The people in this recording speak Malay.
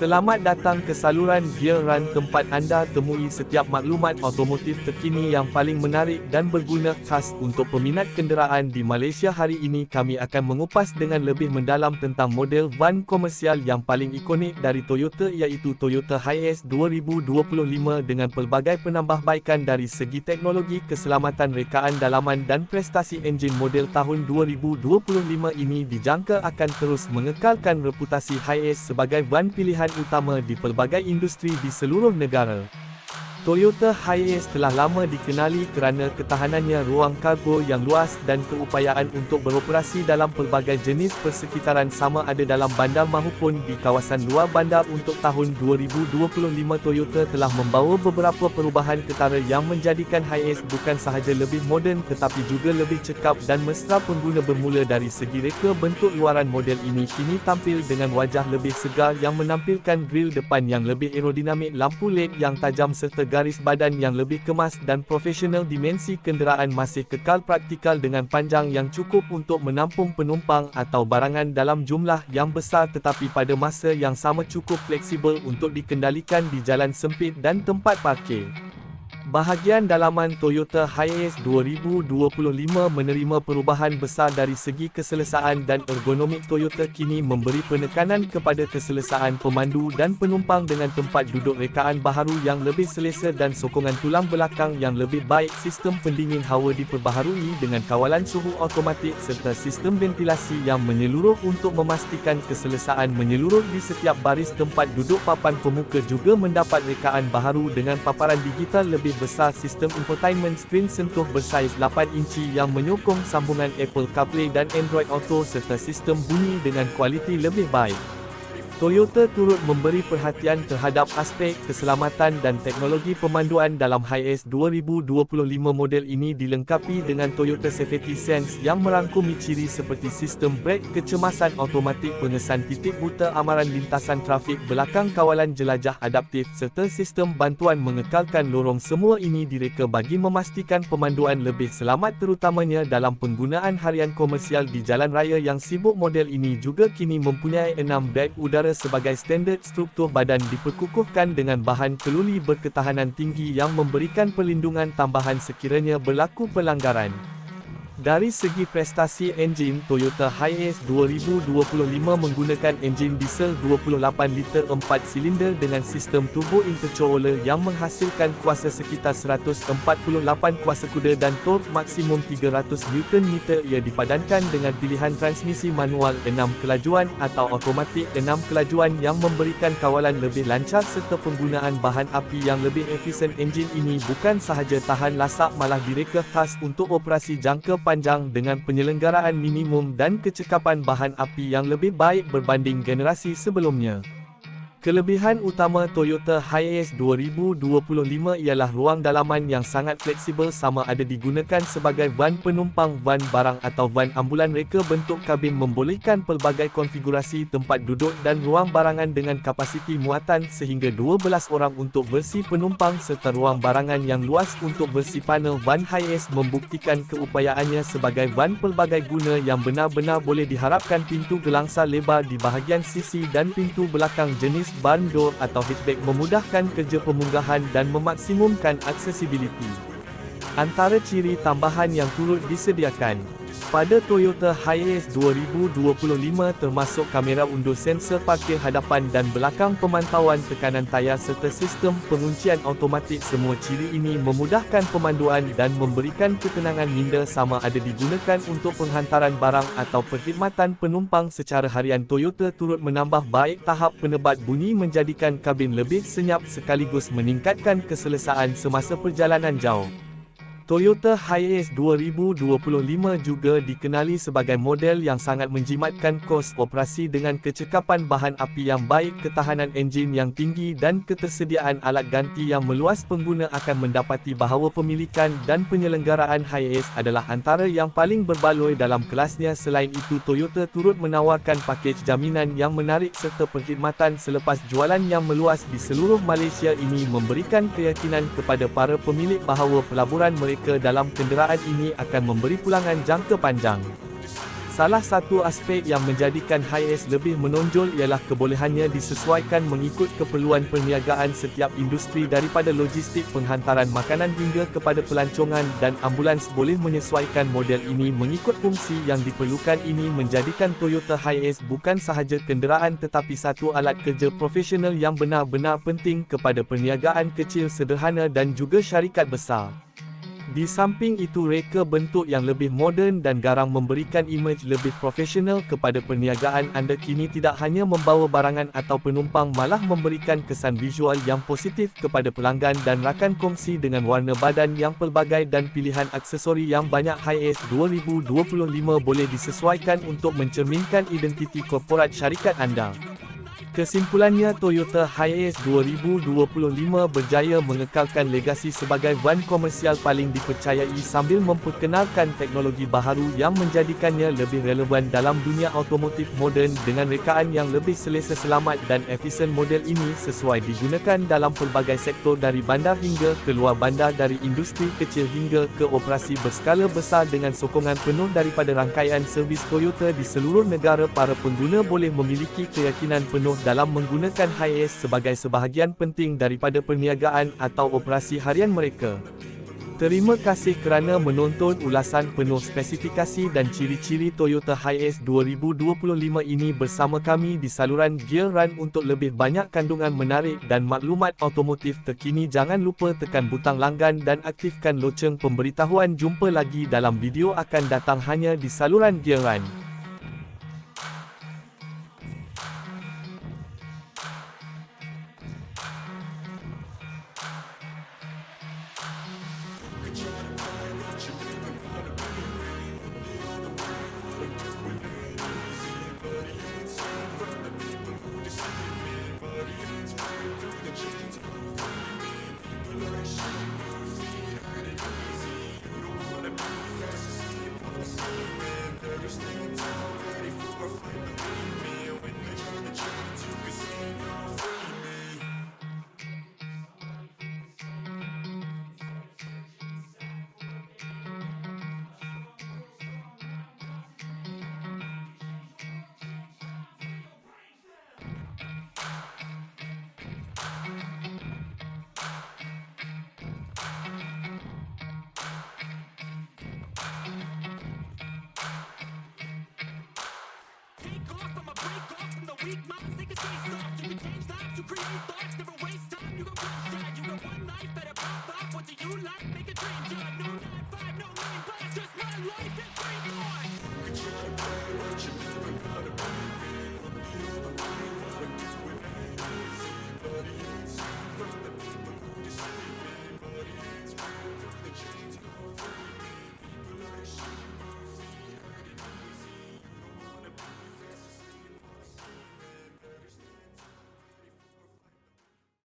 Selamat datang ke saluran Gear Run tempat anda temui setiap maklumat automotif terkini yang paling menarik dan berguna khas untuk peminat kenderaan di Malaysia hari ini. Kami akan mengupas dengan lebih mendalam tentang model van komersial yang paling ikonik dari Toyota iaitu Toyota Hiace 2025 dengan pelbagai penambahbaikan dari segi teknologi keselamatan rekaan dalaman dan prestasi enjin model tahun 2025 ini dijangka akan terus mengekalkan reputasi Hiace sebagai van pilihan utama di pelbagai industri di seluruh negara. Toyota Hiace telah lama dikenali kerana ketahanannya ruang kargo yang luas dan keupayaan untuk beroperasi dalam pelbagai jenis persekitaran sama ada dalam bandar mahupun di kawasan luar bandar untuk tahun 2025 Toyota telah membawa beberapa perubahan ketara yang menjadikan Hiace bukan sahaja lebih moden tetapi juga lebih cekap dan mesra pengguna bermula dari segi reka bentuk luaran model ini kini tampil dengan wajah lebih segar yang menampilkan grill depan yang lebih aerodinamik lampu LED yang tajam serta garis badan yang lebih kemas dan profesional dimensi kenderaan masih kekal praktikal dengan panjang yang cukup untuk menampung penumpang atau barangan dalam jumlah yang besar tetapi pada masa yang sama cukup fleksibel untuk dikendalikan di jalan sempit dan tempat parkir. Bahagian dalaman Toyota Hiace 2025 menerima perubahan besar dari segi keselesaan dan ergonomik Toyota kini memberi penekanan kepada keselesaan pemandu dan penumpang dengan tempat duduk rekaan baharu yang lebih selesa dan sokongan tulang belakang yang lebih baik sistem pendingin hawa diperbaharui dengan kawalan suhu automatik serta sistem ventilasi yang menyeluruh untuk memastikan keselesaan menyeluruh di setiap baris tempat duduk papan pemuka juga mendapat rekaan baharu dengan paparan digital lebih besar sistem infotainment screen sentuh bersaiz 8 inci yang menyokong sambungan Apple CarPlay dan Android Auto serta sistem bunyi dengan kualiti lebih baik. Toyota turut memberi perhatian terhadap aspek keselamatan dan teknologi pemanduan dalam Hiace 2025 model ini dilengkapi dengan Toyota Safety Sense yang merangkumi ciri seperti sistem brake kecemasan automatik pengesan titik buta amaran lintasan trafik belakang kawalan jelajah adaptif serta sistem bantuan mengekalkan lorong semua ini direka bagi memastikan pemanduan lebih selamat terutamanya dalam penggunaan harian komersial di jalan raya yang sibuk model ini juga kini mempunyai enam beg udara sebagai standard struktur badan diperkukuhkan dengan bahan keluli berketahanan tinggi yang memberikan perlindungan tambahan sekiranya berlaku pelanggaran. Dari segi prestasi enjin, Toyota Hiace 2025 menggunakan enjin diesel 28 liter 4 silinder dengan sistem turbo intercooler yang menghasilkan kuasa sekitar 148 kuasa kuda dan torque maksimum 300 Nm ia dipadankan dengan pilihan transmisi manual 6 kelajuan atau automatik 6 kelajuan yang memberikan kawalan lebih lancar serta penggunaan bahan api yang lebih efisien. Enjin ini bukan sahaja tahan lasak malah direka khas untuk operasi jangka panjang dengan penyelenggaraan minimum dan kecekapan bahan api yang lebih baik berbanding generasi sebelumnya. Kelebihan utama Toyota Hiace 2025 ialah ruang dalaman yang sangat fleksibel sama ada digunakan sebagai van penumpang, van barang atau van ambulan. Reka bentuk kabin membolehkan pelbagai konfigurasi tempat duduk dan ruang barangan dengan kapasiti muatan sehingga 12 orang untuk versi penumpang serta ruang barangan yang luas untuk versi panel. Van Hiace membuktikan keupayaannya sebagai van pelbagai guna yang benar-benar boleh diharapkan pintu gelangsa lebar di bahagian sisi dan pintu belakang jenis barn door atau hatchback memudahkan kerja pemunggahan dan memaksimumkan aksesibiliti. Antara ciri tambahan yang turut disediakan pada Toyota Hiace 2025 termasuk kamera undur sensor parkir hadapan dan belakang pemantauan tekanan tayar serta sistem penguncian automatik semua ciri ini memudahkan pemanduan dan memberikan ketenangan minda sama ada digunakan untuk penghantaran barang atau perkhidmatan penumpang secara harian Toyota turut menambah baik tahap penebat bunyi menjadikan kabin lebih senyap sekaligus meningkatkan keselesaan semasa perjalanan jauh. Toyota Hiace 2025 juga dikenali sebagai model yang sangat menjimatkan kos operasi dengan kecekapan bahan api yang baik, ketahanan enjin yang tinggi dan ketersediaan alat ganti yang meluas. Pengguna akan mendapati bahawa pemilikan dan penyelenggaraan Hiace adalah antara yang paling berbaloi dalam kelasnya. Selain itu Toyota turut menawarkan pakej jaminan yang menarik serta perkhidmatan selepas jualan yang meluas di seluruh Malaysia. Ini memberikan keyakinan kepada para pemilik bahawa pelaburan mereka mereka dalam kenderaan ini akan memberi pulangan jangka panjang. Salah satu aspek yang menjadikan Hiace lebih menonjol ialah kebolehannya disesuaikan mengikut keperluan perniagaan setiap industri daripada logistik penghantaran makanan hingga kepada pelancongan dan ambulans boleh menyesuaikan model ini mengikut fungsi yang diperlukan ini menjadikan Toyota Hiace bukan sahaja kenderaan tetapi satu alat kerja profesional yang benar-benar penting kepada perniagaan kecil sederhana dan juga syarikat besar. Di samping itu reka bentuk yang lebih moden dan garang memberikan imej lebih profesional kepada perniagaan anda kini tidak hanya membawa barangan atau penumpang malah memberikan kesan visual yang positif kepada pelanggan dan rakan kongsi dengan warna badan yang pelbagai dan pilihan aksesori yang banyak Hiace 2025 boleh disesuaikan untuk mencerminkan identiti korporat syarikat anda. Kesimpulannya Toyota Hiace 2025 berjaya mengekalkan legasi sebagai van komersial paling dipercayai sambil memperkenalkan teknologi baharu yang menjadikannya lebih relevan dalam dunia automotif moden dengan rekaan yang lebih selesa selamat dan efisien model ini sesuai digunakan dalam pelbagai sektor dari bandar hingga ke luar bandar dari industri kecil hingga ke operasi berskala besar dengan sokongan penuh daripada rangkaian servis Toyota di seluruh negara para pengguna boleh memiliki keyakinan penuh dalam menggunakan Hiace sebagai sebahagian penting daripada perniagaan atau operasi harian mereka. Terima kasih kerana menonton ulasan penuh spesifikasi dan ciri-ciri Toyota Hiace 2025 ini bersama kami di saluran Gear Run untuk lebih banyak kandungan menarik dan maklumat automotif terkini jangan lupa tekan butang langgan dan aktifkan loceng pemberitahuan jumpa lagi dalam video akan datang hanya di saluran Gear Run. Weak minds, they can stay soft. You can change lives, you create thoughts, never waste time. You got one shot, you got one life, better pop off. What do you like? Make a dream job. No 9-5, no nine, but just my life and free thoughts. You can try to play, but you're never gotta be.